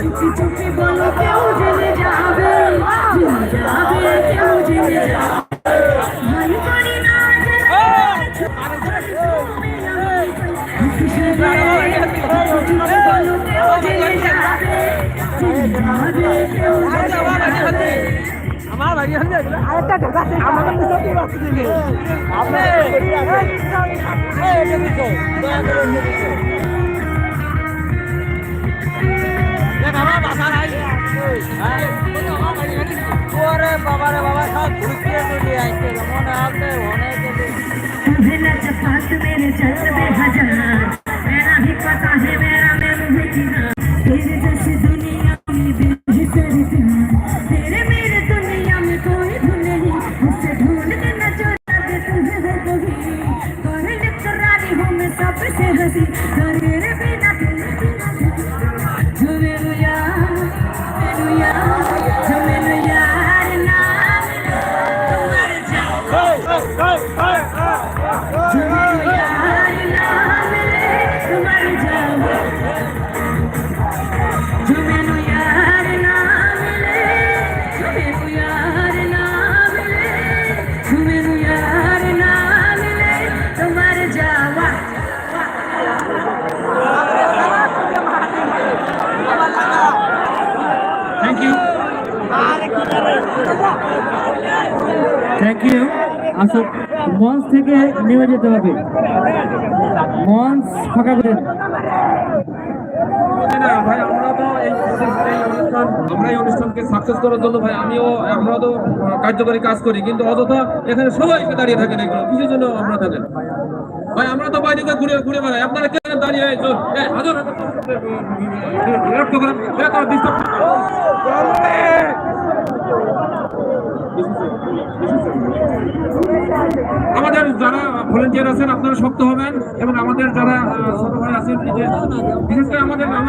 চুপি চুপি বলো কেউ জেনে যাবে জেনে যাবে কেউ জেনে যাবে ভাই করি না আমার বাড়ি হলে আরেকটা ঢোকা আমাকে তো সত্যি বাস্তু দিকে আপনি এই এদিকে দয়া করে এদিকে দেখ আমার বাসা নাই হ্যাঁ ওরে বাবা রে বাবা সব ঘুরতে চলে আইছে মনে আছে অনেক तुझे न जफात मेरे चल में हजार मेरा ही पता है मेरा मैं मुझे जीना निकरारी हूँ मैं सबसे हंसी থ্যাংক ইউ আসো মঞ্চ থেকে নেমে যেতে হবে। মঞ্চ ফাঁকা করে তো কার্যকরী কাজ করি, কিন্তু অযথা এখানে সবাই দাঁড়িয়ে থাকেন এগুলো। কিসের জন্য আমরা থাকেন? ভাই, আমরা তো বাইরে ঘুরে ঘুরে বেড়াই। আপনারা কেন দাঁড়িয়ে আমাদের যারা ভলেন্টিয়ার আছেন, আপনারা শক্ত হবেন এবং আমাদের যারা ছোট ভাই আছেন বিশেষ করে আমাদের